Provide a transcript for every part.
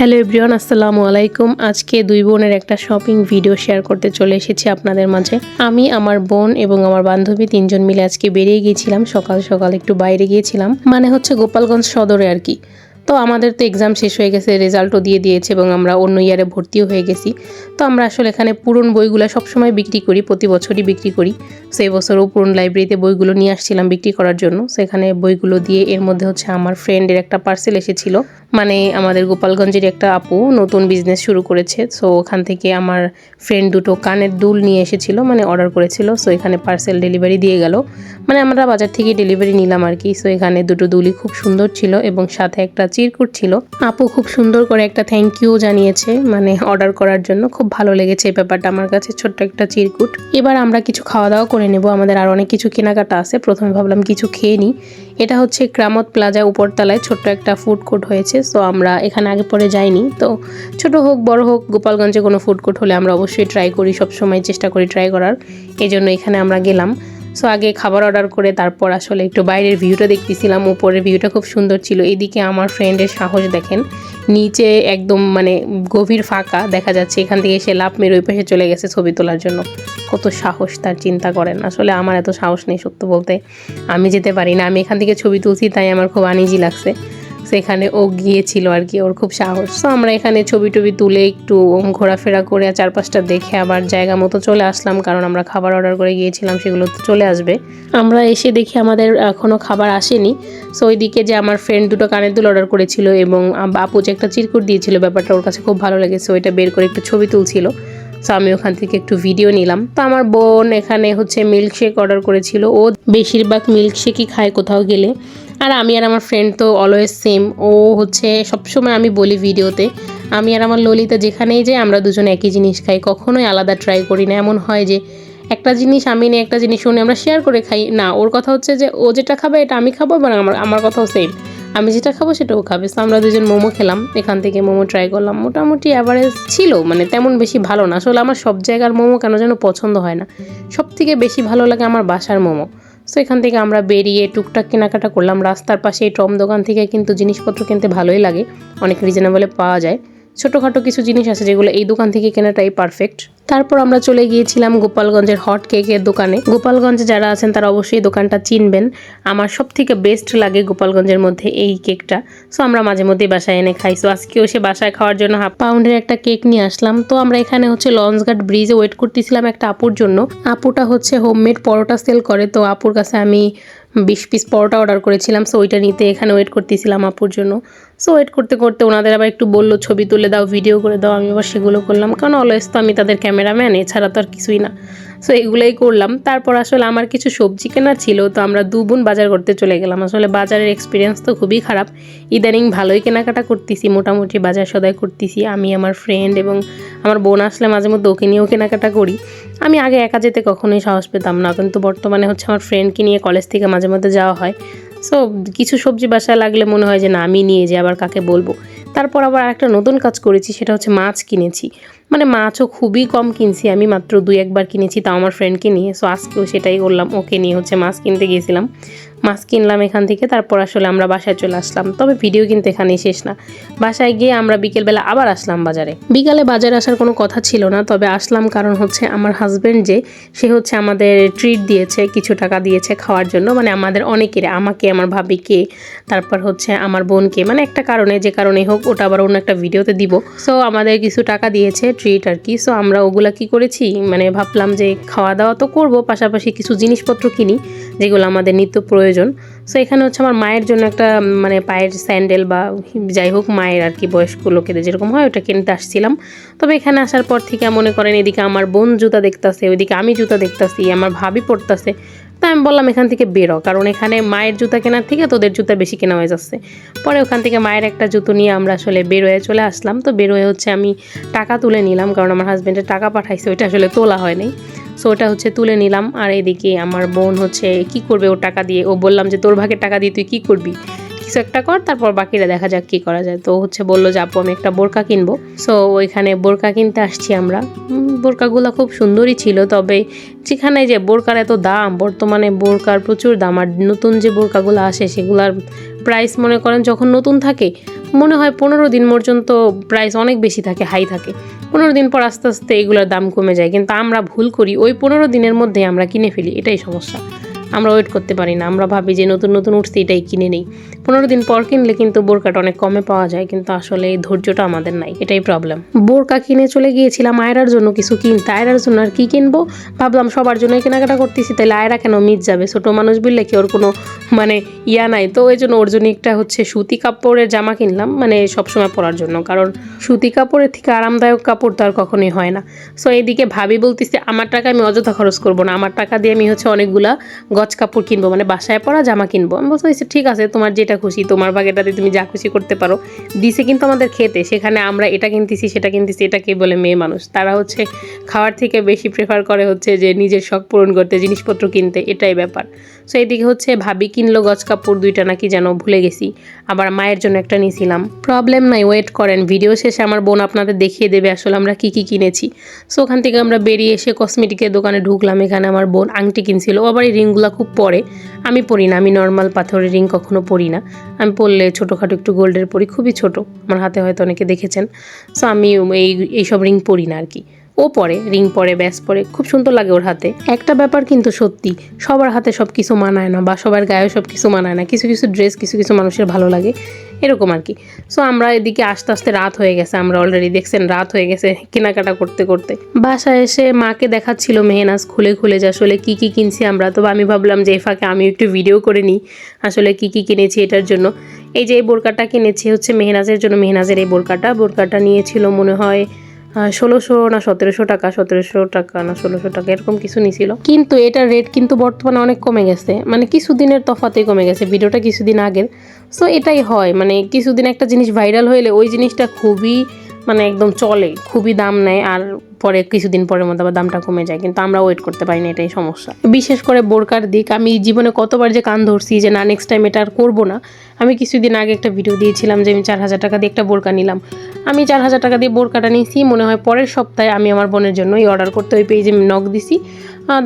Hello everyone, আসসালামু আলাইকুম। আজকে দুই বোনের একটা শপিং ভিডিও শেয়ার করতে চলে এসেছি আপনাদের মাঝে। আমি, আমার বোন এবং আমার বান্ধবী তিনজন মিলে আজকে বেরিয়ে গিয়েছিলাম। সকাল সকাল একটু বাইরে গিয়েছিলাম। মানে হচ্ছে গোপালগঞ্জ সদরে আর কি। তো আমাদের তো এক্সাম শেষ হয়ে গেছে রেজাল্টও দিয়ে দিয়েছে এবং আমরা অন্য ইয়ারে ভর্তিও হয়ে গেছি। তো আমরা আসলে এখানে পুরন বইগুলো সবসময় বিক্রি করি, প্রতি বছরই বিক্রি করি। সেই বছরও পুরন লাইব্রেরিতে বইগুলো নিয়ে আসছিলাম বিক্রি করার জন্য। সেখানে বইগুলো দিয়ে এর মধ্যে হচ্ছে আমার ফ্রেন্ডের একটা পার্সেল এসেছিল। মানে আমাদের গোপালগঞ্জের একটা আপু নতুন বিজনেস শুরু করেছে। সো ওখান থেকে আমার ফ্রেন্ড দুটো কানের দুল নিয়ে এসেছিল মানে অর্ডার করেছিল। সো এখানে পার্সেল ডেলিভারি দিয়ে গেল। মানে আমরা বাজার থেকে ডেলিভারি নিলাম আর কি। সো এখানে দুটো দুলই খুব সুন্দর ছিল এবং সাথে একটা চিরকুট ছিল। আপু খুব সুন্দর করে একটা থ্যাংক ইউ জানিয়েছে মানে অর্ডার করার জন্য। খুব ভালো লেগেছে এই ব্যাপারটা আমার কাছে, ছোট্ট একটা চিরকুট। এবার আমরা কিছু খাওয়া দাওয়া করে নেব। আমাদের আর অনেক কিছু কেনাকাটা আছে। প্রথমে ভাবলাম কিছু খেয়ে নিই। এটা হচ্ছে ক্রামত প্লাজা উপরতলায় ছোট্ট একটা ফুড কোর্ট হয়েছে সো আমরা এখানে আগে পরে যাইনি। তো ছোট হোক, বড় হোক, গোপালগঞ্জে কোনো ফুড কোর্ট হলে আমরা অবশ্যই ট্রাই করি, সবসময় চেষ্টা করি ট্রাই করার। এই জন্য এখানে আমরা গেলাম। সো আগে খাবার অর্ডার করে তারপর আসলে একটু বাইরের ভিউটা দেখতেছিলাম। উপরের ভিউটা খুব সুন্দর ছিল। এদিকে আমার ফ্রেন্ডের সাহস দেখেন। নিচে একদম মানে গভীর ফাঁকা। দেখা যাচ্ছে এখান থেকে এসে লাভ মেরে ওই পাশে চলে গেছে ছবি তোলার জন্য। কত সাহস তার চিন্তা করেন। আসলে আমার এত সাহস নেই সত্য বলতে। আমি যেতে পারি না। আমি এখান থেকে ছবি তুলছি, তাই আমার খুব আনিজি লাগছে। সেখানে ও গিয়েছিল আর কি, ওর খুব সাহস। তো আমরা এখানে ছবি টবি তুলে একটু ঘোরাফেরা করে চারপাশটা দেখে আবার জায়গা মতো চলে আসলাম, কারণ আমরা খাবার অর্ডার করে গিয়েছিলাম, সেগুলো তো চলে আসবে। আমরা এসে দেখি আমাদের এখনও খাবার আসেনি। সো ওইদিকে যে আমার ফ্রেন্ড দুটো কানের দুল অর্ডার করেছিল এবং আপু যে একটা চিরকুট দিয়েছিল, ব্যাপারটা ওর কাছে খুব ভালো লেগেছে ওইটা বের করে একটু ছবি তুলছিল। সো আমি ওখান থেকে একটু ভিডিও নিলাম। তো, আমার বোন এখানে হচ্ছে মিল্কশেক অর্ডার করেছিল। ও বেশিরভাগ মিল্কশেকই খায় কোথাও গেলে। আর আমি আর আমার ফ্রেন্ড তো অলওয়েজ সেম ও হচ্ছে সবসময় আমি বলি ভিডিওতে, আমি আর আমার ললিতা যেখানেই যাই আমরা দুজন একই জিনিস খাই, কখনোই আলাদা ট্রাই করি না। এমন হয় যে একটা জিনিস আমি নিয়ে একটা জিনিস শুনে আমরা শেয়ার করে খাই। না, ওর কথা হচ্ছে যে ও যেটা খাবে এটা আমি খাব এবং আমার আমার কথাও সেম আমি যেটা খাব সেটাও খাবে। তো আমরা দুজন মোমো খেলাম, এখান থেকে মোমো ট্রাই করলাম। মোটামুটি অ্যাভারেজ ছিল মানে তেমন বেশি ভালো না। আসলে আমার সব জায়গার মোমো কেন যেন পছন্দ হয় না। সব থেকে বেশি ভালো লাগে আমার বাসার মোমো। সো এখান থেকে আমরা বেরিয়ে টুকটাক কেনাকাটা করলাম। রাস্তার পাশে এই টম দোকান থেকে কিন্তু জিনিসপত্র কিনতে ভালোই লাগে। অনেক রিজনেবলে পাওয়া যায়। ছোটোখাটো কিছু জিনিস আছে যেগুলো এই দোকান থেকে কেনাটাই পারফেক্ট তারপর আমরা চলে গিয়েছিলাম গোপালগঞ্জের হট কেকের দোকানে। গোপালগঞ্জে যারা আছেন তারা অবশ্যই দোকানটা চিনবেন। আমার সব থেকে বেস্ট লাগে গোপালগঞ্জের মধ্যে এই কেকটা। সো আমরা মাঝে মধ্যে বাসায় এনে খাই। সো আজকেও সে বাসায় খাওয়ার জন্য হাফ পাউন্ডের একটা কেক নিয়ে আসলাম। তো, আমরা এখানে হচ্ছে লঞ্চঘাট ব্রিজে ওয়েট করতেছিলাম একটা আপুর জন্য। আপুটা হচ্ছে হোমমেড পরোটা সেল করে। তো, আপুর কাছে আমি বিশ পিস পরোটা অর্ডার করেছিলাম। সো ওইটা নিতে এখানে ওয়েট করতেছিলাম আপুর জন্য। সো ওয়েট করতে করতে ওনাদের আবার একটু বলল, ছবি তুলে দাও ভিডিও করে দাও। আমি আবার সেগুলো করলাম। কারণ অলওয়েজ তো আমি তাদের ক্যামেরাম্যান এছাড়া তো আর কিছুই না। সো এগুলোই করলাম। তারপর আসলে আমার কিছু সবজি কেনার ছিল, তো আমরা দু বোন বাজার করতে চলে গেলাম। আসলে বাজারের এক্সপিরিয়েন্স তো খুবই খারাপ। ইদানিং ভালোই কেনাকাটা করতেছি, মোটামুটি বাজার সদাই করতেছি। আমি, আমার ফ্রেন্ড এবং আমার বোন আসলে মাঝে মধ্যে ওকে নিয়েও কেনাকাটা করি। আমি আগে একা যেতে কখনোই সাহস পেতাম না। কিন্তু বর্তমানে হচ্ছে আমার ফ্রেন্ডকে নিয়ে কলেজ থেকে মাঝে মধ্যে যাওয়া হয়। সো কিছু সবজি বাসায় লাগলে মনে হয় যে না, আমি নিয়ে যে আবার কাকে বলব? তারপর আবার একটা নতুন কাজ করেছি, সেটা হচ্ছে মাছ কিনেছি। মানে মাছও খুবই কম কিনছি আমি, মাত্র দুই একবার কিনেছি, তাও আমার ফ্রেন্ডকে নিয়ে। সো আজকেও সেটাই করলাম, ওকে নিয়ে হচ্ছে মাছ কিনতে গিয়েছিলাম মাছ কিনলাম এখান থেকে, তারপর আসলে আমরা বাসায় চলে আসলাম। তবে ভিডিও কিন্তু এখানেই শেষ না। বাসায় গিয়ে আমরা বিকেলবেলা আবার আসলাম বাজারে। বিকালে বাজারে আসার কোনো কথা ছিল না, তবে আসলাম কারণ হচ্ছে আমার হাজব্যান্ড যে, সে হচ্ছে আমাদের ট্রিট দিয়েছে, কিছু টাকা দিয়েছে খাওয়ার জন্য। মানে আমাদের অনেকের, আমাকে, আমার ভাবিকে, তারপর হচ্ছে আমার বোনকে। মানে একটা কারণে, যে কারণে হোক, ওটা আবার অন্য একটা ভিডিওতে দিব। সো আমাদের কিছু টাকা দিয়েছে ট্রিট আর কি সো আমরা ওগুলা কি করেছি মানে ভাবলাম যে খাওয়া দাওয়া তো করব, পাশাপাশি কিছু জিনিসপত্র কিনি, যেগুলো আমাদের নিত্য প্রয়োজন। সো এখানে হচ্ছে আমার মায়ের জন্য একটা মানে পায়ের স্যান্ডেল বা যাই হোক মায়ের আর কি বয়স্ক লোকেদের যেরকম হয়, ওটা কিনতে আসছিলাম। তবে এখানে আসার পর থেকে মনে করেন এদিকে আমার বোন জুতা দেখতাছে, ওইদিকে আমি জুতা দেখতাছি, আমার ভাবি পড়তাছে আমি বললাম এখান থেকে বেরো, কারণ এখানে মায়ের জুতা কেনার থেকে তোদের জুতা বেশি কেনা হয়ে যাচ্ছে। পরে ওখান থেকে মায়ের একটা জুতো নিয়ে আমরা আসলে বেরোয়ে চলে আসলাম। তো বেরোয়ে হচ্ছে আমি টাকা তুলে নিলাম, কারণ আমার হাজব্যান্ডের টাকা পাঠাইছে, ওইটা আসলে তোলা হয়নি সো ওটা হচ্ছে তুলে নিলাম। আর এদিকে আমার বোন হচ্ছে কি করবে ও টাকা দিয়ে? ও বললাম যে, তোর ভাগের টাকা দিয়ে তুই কি করবি? কিছু একটা কর, তারপর বাকিরা দেখা যাক কি করা যায়। তো হচ্ছে বলল যে, আপু, আমি একটা বোরকা কিনবো। সো ওইখানে বোরকা কিনতে আসছি আমরা। বোরকাগুলো খুব সুন্দরই ছিল, তবে যেখানে যে বোরকার এত দাম, বর্তমানে বোরকার প্রচুর দাম, আর নতুন যে বোরকাগুলো আসে, সেগুলার প্রাইস মনে করেন যখন নতুন থাকে, মনে হয় পনেরো দিন পর্যন্ত প্রাইস অনেক বেশি থাকে হাই থাকে। পনেরো দিন পর আস্তে আস্তে এগুলোর দাম কমে যায়। কিন্তু আমরা ভুল করি, ওই পনেরো দিনের মধ্যে আমরা কিনে ফেলি, এটাই সমস্যা। আমরা ওয়েট করতে পারি না। আমরা ভাবি যে নতুন নতুন উঠছে, এটাই কিনে নেই। পনেরো দিন পর কিনলে কিন্তু বোরকাটা অনেক কমে পাওয়া যায়, কিন্তু আসলে এই ধৈর্যটা আমাদের নাই। এটাই প্রবলেম বোরকা কিনে চলে গিয়েছিলাম আয়রার জন্য কিছু কিনতে। আয়রার জন্য আর কি কিনবো? ভাবলাম সবার জন্যই কেনাকাটা করতেছি তাহলে আয়রা কেন মিট যাবে? ছোট মানুষ বললে কি ওর কোনো মানে ইয়া নাই। তো ওই জন্য ওর জন্য একটা হচ্ছে সুতি কাপড়ের জামা কিনলাম মানে সবসময় পরার জন্য। কারণ সুতি কাপড়ের থেকে আরামদায়ক কাপড় তো আর কখনোই হয় না। সো এইদিকে ভাবি বলতেছে, আমার টাকা আমি অযথা খরচ করব না। আমার টাকা দিয়ে আমি হচ্ছে অনেকগুলা গজ কাপড় কিনবো মানে বাসায় পরা জামা কিনবো। আমি বলছি চাইছি, ঠিক আছে তোমার যেটা খুশি তোমার বাগেটাতে তুমি যা খুশি করতে পারো। দিছে কিন্তু আমাদের খেতে সেখানে আমরা এটা কিনতেছি সেটা কিনতেছি এটা কে বলে মেয়ে মানুষ। তারা হচ্ছে খাওয়ার থেকে বেশি প্রেফার করে হচ্ছে যে নিজের শখ পূরণ করতে জিনিসপত্র কিনতে এটাই ব্যাপার। সো এইদিকে হচ্ছে ভাবি কিনলো গজ কাপড়, দুইটা নাকি যেন ভুলে গেছি। আবার মায়ের জন্য একটা নিয়েছিলাম প্রবলেম নাই ওয়েট করেন। ভিডিও শেষে আমার বোন আপনাদের দেখিয়ে দেবে আসলে আমরা কি কি কিনেছি। সো ওখান থেকে আমরা বেরিয়ে এসে কসমেটিকের দোকানে ঢুকলাম। এখানে আমার বোন আংটি কিনছিল। ও আবার এই রিংগুলো খুব পরে। আমি পরি না, আমি নর্মাল পাথরের রিং কখনো পরি না। আমি পরলে ছোটোখাটো একটু গোল্ডের পরি, খুবই ছোট। আমার হাতে হয়তো অনেকে দেখেছেন। সো আমি এই, এইসব রিং পরি না আর কি। ও পরে, রিং পরে, ব্যাস পরে, খুব সুন্দর লাগে ওর হাতে। একটা ব্যাপার কিন্তু সত্যি, সবার হাতে সব কিছু মানায় না বা সবার গায়েও সব কিছু মানায় না। কিছু কিছু ড্রেস কিছু কিছু মানুষের ভালো লাগে, এরকম আর কি। সো আমরা এদিকে আস্তে আস্তে রাত হয়ে গেছে, আমরা অলরেডি দেখছেন রাত হয়ে গেছে কেনাকাটা করতে করতে। বাসায় এসে মাকে দেখাচ্ছিল মেহনাজ খুলে খুলে যে আসলে কী কী কিনছি আমরা। তো আমি ভাবলাম যে এই ফাঁকে আমি একটু ভিডিও করে নিই, আসলে কি কি কিনেছি এটার জন্য। এই যে এই বোরকাটা কিনেছি হচ্ছে মেহনাজের জন্য, মেহনাজের এই বোরকাটা। বোরকাটা নিয়েছিল মনে হয় ষোলোশো না সতেরোশো টাকা সতেরোশো টাকা না ষোলোশো টাকা, এরকম কিছু নিছিল। কিন্তু এটার রেট কিন্তু বর্তমানে অনেক কমে গেছে। মানে কিছুদিনের তফাতেই কমে গেছে, ভিডিওটা কিছুদিন আগের। সো এটাই হয়। মানে কিছুদিন একটা জিনিস ভাইরাল হইলে ওই জিনিসটা খুবই মানে একদম চলে, খুবই দাম নেয় আর পরে কিছুদিন পরের মধ্যে আবার দামটা কমে যায়, কিন্তু আমরা ওয়েট করতে পারি না এটাই সমস্যা। বিশেষ করে বোরকার দিক, আমি জীবনে কতবার যে কান ধরছি যে না নেক্সট টাইম এটা আর করব না। আমি কিছুদিন আগে একটা ভিডিও দিয়েছিলাম যে আমি চার হাজার টাকা দিয়ে একটা বোরকা নিলাম। আমি চার হাজার টাকা দিয়ে বোরকাটা নিয়েছি, মনে হয় পরের সপ্তাহে আমি আমার বোনের জন্য এই অর্ডার করতে ওই পেজে নখ দিছি।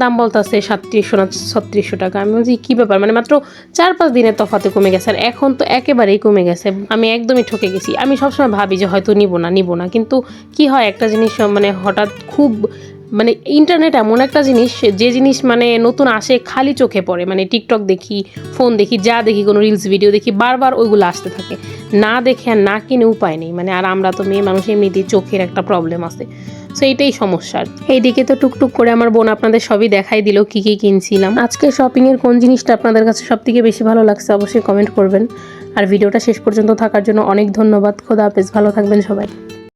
দাম বলতেছে সাতত্রিশশো না ছত্রিশশো টাকা। আমি বলছি, কী ব্যাপার? মানে মাত্র চার পাঁচ দিনের তফাতে কমে গেছে আর এখন তো একেবারেই কমে গেছে। আমি একদমই ঠকে গেছি। আমি সবসময় ভাবি যে হয়তো নিব না নিব না। কিন্তু কি হয়, একটা জিনিস মানে হঠাৎ খুব মানে ইন্টারনেট এমন একটা জিনিস, যে জিনিস মানে নতুন আসে খালি চোখে পড়ে। মানে টিকটক দেখি ফোন দেখি, যা দেখি, কোনো রিলস ভিডিও দেখি, বারবার ওইগুলো আসতে থাকে। না দেখে আর না কিনে উপায় নেই। মানে আর আমরা তো মেয়ে মানুষ, এমনিতেই চোখের একটা প্রবলেম আছে। সো এইটাই সমস্যার এইদিকে তো টুকটুক করে আমার বোন আপনাদের সবই দেখাই দিল, কি, কী কিনছিলাম। আজকে শপিংয়ের কোন জিনিসটা আপনাদের কাছে সব থেকে বেশি ভালো লাগছে অবশ্যই কমেন্ট করবেন। আর ভিডিওটা শেষ পর্যন্ত থাকার জন্য অনেক ধন্যবাদ। খোদা হাফেজ, ভালো থাকবেন সবাই।